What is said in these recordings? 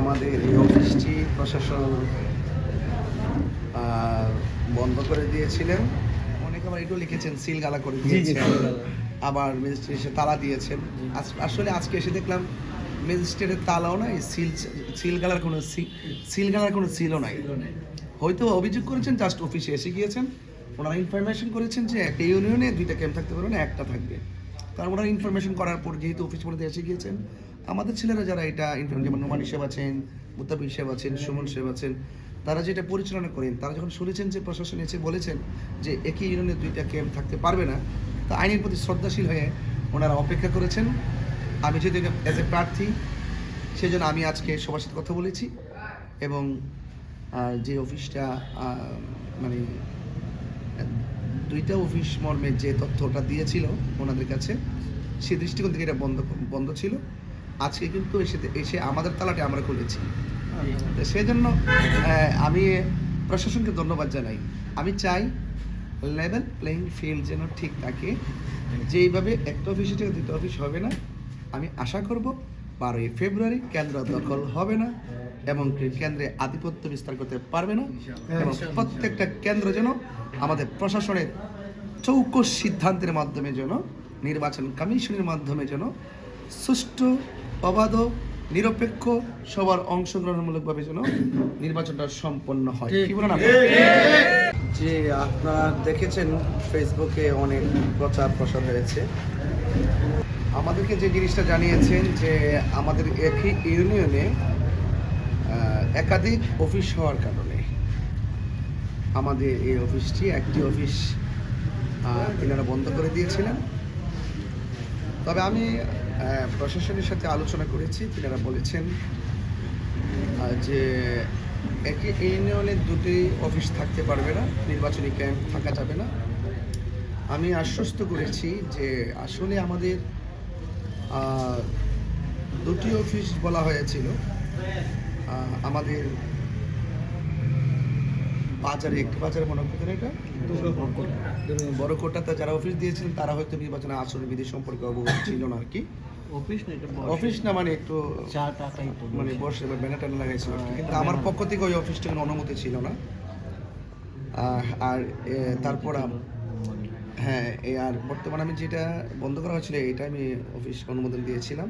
আমাদের এই অফিসটি প্রশাসন বন্ধ করে দিয়েছিলেন। অনেকে আবার এটাও লিখেছেন সিল গালা করে দিয়েছেন। আবার ম্যাজিস্ট্রেট এসে তালা দিয়েছেন। আসলে আজকে এসে দেখলাম ম্যাজিস্ট্রেটের তালাও নাই সিল সিল গালার কোনো সিল গালার কোনো সিলও নাই। হয়তো অভিযোগ করেছেন জাস্ট অফিসে এসে গিয়েছেন। ওনারা ইনফরমেশন করেছেন যে একটা ইউনিয়নে দুইটা ক্যাম্প থাকতে পারবে না একটা থাকবে। কারণ ওনারা ইনফরমেশন করার পর যেহেতু অফিস মধ্যে এসে গিয়েছেন আমাদের ছেলেরা যারা এটা ইনফরমেশন যেমন নোমানি সাহেব আছেন মুতাবির সাহেব আছেন, সুমন সাহেব আছেন, তারা যেটা পরিচালনা করেন, তারা যখন শুনেছেন যে প্রশাসন এসে বলেছেন যে একই ইউনিয়নে দুইটা ক্যাম্প থাকতে পারবে না, তা আইনের প্রতি শ্রদ্ধাশীল হয়ে ওনারা অপেক্ষা করেছেন। আমি যদি অ্যাজ এ প্রার্থী সেই জন্য আমি আজকে সবার সাথে কথা বলেছি এবং যে অফিসটা মানে দুইটা অফিস মর্মে যে তথ্যটা দিয়েছিল ওনাদের কাছে সেই দৃষ্টিকোণ থেকে এটা বন্ধ বন্ধ ছিল। আজকে কিন্তু এসে এসে আমাদের তালাটা আমরা খুলেছি। তো সেই জন্য আমি প্রশাসনকে ধন্যবাদ জানাই। আমি চাই লেভেল প্লেইং ফিল্ড যেন ঠিক থাকে। যেইভাবে একটা অফিসে থেকে দুটো অফিস হবে না আমি আশা করব বারোই ফেব্রুয়ারি কেন্দ্র দখল হবে না এবং কেন্দ্রে আধিপত্য বিস্তার করতে পারবে না। এবং প্রত্যেকটা কেন্দ্র যেন আমাদের প্রশাসনের চৌকস সিদ্ধান্তের মাধ্যমে যেন নির্বাচন কমিশনের মাধ্যমে যেন সুষ্ঠু অবাধ নিরপেক্ষ সবার অংশগ্রহণমূলকভাবে যেন নির্বাচনটা সম্পন্ন হয়। কি বলেন? যে আপনারা দেখেছেন ফেসবুকে অনেক প্রচার প্রসার হয়েছে। আমাদেরকে যে জিনিসটা জানিয়েছেন যে আমাদের একই ইউনিয়নে একাধিক অফিস হওয়ার কারণে আমাদের এই অফিসটি একটি অফিস এনারা বন্ধ করে দিয়েছিলেন। তবে আমি প্রশাসনের সাথে আলোচনা করেছি। তিনারা বলেছেন যে একই ইউনিয়নে দুটি অফিস থাকতে পারবে না নির্বাচনী ক্যাম্প থাকা যাবে না। আমি আশ্বস্ত করেছি যে আসলে আমাদের দুটি অফিস বলা হয়েছিল আমাদের বাজারে একটি বাজারে মনে করতেন এটা? বড় কোটাতে যারা অফিস দিয়েছিলেন তারা হয়তো নির্বাচনের আচরণ বিধি সম্পর্কে অবগত ছিল না আর কি। অফিস না এটা অফিস না মানে একটু চা মানে বসে বা ব্যানার ট্যানার লাগাইছিল কিন্তু আমার পক্ষ থেকে ওই অফিসটা কোনো অনুমতি ছিল না। আর তারপর হ্যাঁ এই আর বর্তমানে আমি যেটা বন্ধ করা হয়েছিল এটা আমি অফিস অনুমোদন দিয়েছিলাম।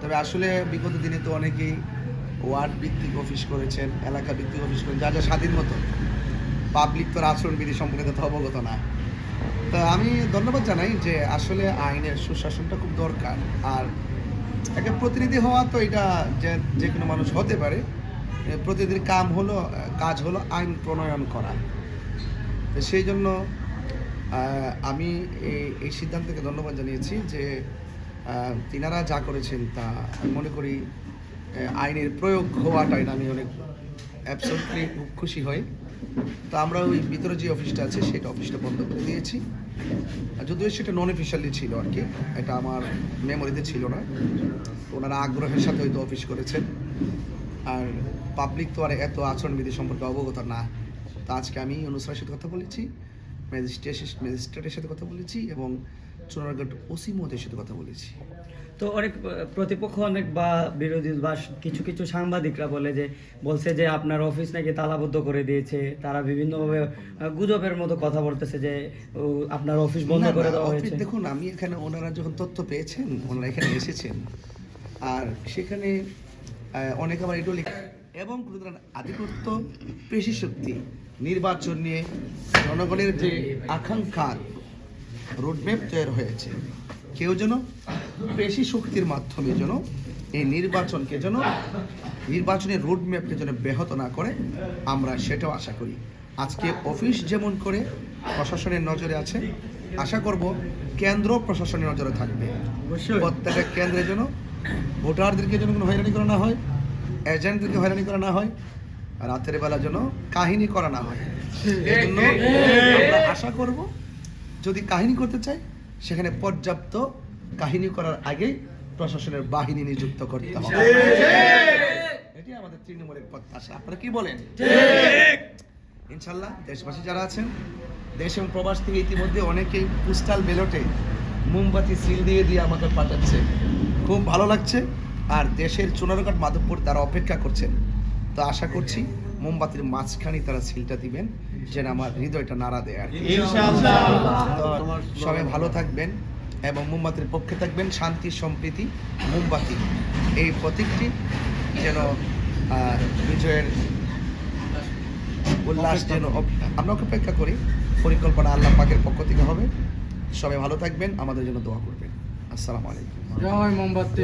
তবে আসলে বিগত দিনে তো অনেকেই ওয়ার্ড ভিত্তিক অফিস করেছেন এলাকা ভিত্তিক অফিস করেছেন যা যা স্বাধীন মতো পাবলিক তো আচরণবিধি সম্পর্কে তো অবগত না। তো আমি ধন্যবাদ জানাই যে আসলে আইনের সুশাসনটা খুব দরকার। আর একটা প্রতিনিধি হওয়া তো এটা যে যে কোনো মানুষ হতে পারে। প্রতিনিধির কাম হলো, কাজ হলো আইন প্রণয়ন করা। সেই জন্য আমি এই এই সিদ্ধান্তকে ধন্যবাদ জানিয়েছি যে তিনারা যা করেছেন তা মনে করি আইনের প্রয়োগ হওয়াটাই আমি অনেক অ্যাবসলুটলি খুব খুশি হই। তো আমরা ওই ভিতরে যে অফিসটা আছে, সেটা অফিসটা বন্ধ করে দিয়েছি। আর যদিও সেটা নন অফিসিয়ালি ছিল আর কি, এটা আমার মেমোরিতে ছিল না। ওনারা আগ্রহের সাথে হয়তো অফিস করেছেন। আর পাবলিক তো আর এত আচরণবিধি সম্পর্কে অবগত না। তো আজকে আমি অনুসারের সাথে কথা বলেছি ম্যাজিস্ট্রেট ম্যাজিস্ট্রেটের সাথে কথা বলেছি এবং চুনারঘাট ওসি মহোদয়ের সাথে কথা বলেছি। তো অনেক প্রতিপক্ষ অনেক বা বিরোধী বা কিছু কিছু সাংবাদিকরা বলে যে বলছে যে আপনার অফিস নাকি তালাবদ্ধ করে দিয়েছে। তারা বিভিন্নভাবে গুজবের মতো কথা বলতেছে যে আপনার অফিস বন্ধ করে দেওয়া হয়েছে। দেখুন আমি এখানে ওনারা যখন তথ্য পেয়েছেন ওনারা এখানে এসেছেন আর সেখানে অনেক আবার এটাও লিখে এবং আধিপত্য পেশি শক্তি নির্বাচন নিয়ে জনগণের যে আকাঙ্ক্ষার রোডম্যাপ তৈরি হয়েছে। কেউ যেন পেশি শক্তির মাধ্যমে যেন এই নির্বাচনকে যেন নির্বাচনের রোডম্যাপকে যেন ব্যাহত না করে আমরা সেটাও আশা করি। আজকে অফিস যেমন করে প্রশাসনের নজরে আছে। আশা করব কেন্দ্র প্রশাসনের নজরে থাকবে। প্রত্যেকটা কেন্দ্রে যেন ভোটারদেরকে যেন কোনো হয়রানি করা না হয় এজেন্টদেরকে হয়রানি করা না হয় রাতের বেলা যেন কাহিনী করা না হয়। আমরা আশা করব যদি কাহিনী করতে চাই সেখানে পর্যাপ্ত কাহিনী করার আগেই প্রশাসনের বাহিনী নিযুক্ত করতে হবে। এটি আমাদের তৃণমূলের প্রত্যাশা। আপনারা কি বলেন? ইনশাল্লাহ দেশবাসী যারা আছেন দেশ এবং প্রবাস থেকে ইতিমধ্যে অনেকেই পোস্টাল ব্যালটে মোমবাতি সিল দিয়ে দিয়ে আমাকে পাঠাচ্ছে। খুব ভালো লাগছে। আর দেশের চুনারঘাট মাধবপুর তারা অপেক্ষা করছেন। তো আশা করছি মোমবাতির মাঝখানে তারা সিলটা দিবেন যেন আমার হৃদয়টা নাড়া দেয় আর কি। সবাই ভালো থাকবেন। এবং মোমবাতির পক্ষে থাকবেন শান্তি সম্প্রীতি, মোমবাতি। এই প্রতীকটি যেন বিজয়ের উল্লাস যেন আমরা অপেক্ষা করি। পরিকল্পনা আল্লাহ পাকের পক্ষ থেকে হবে। সবাই ভালো থাকবেন। আমাদের জন্য দোয়া করবেন। আসসালামু আলাইকুম। জয় মোমবাতি।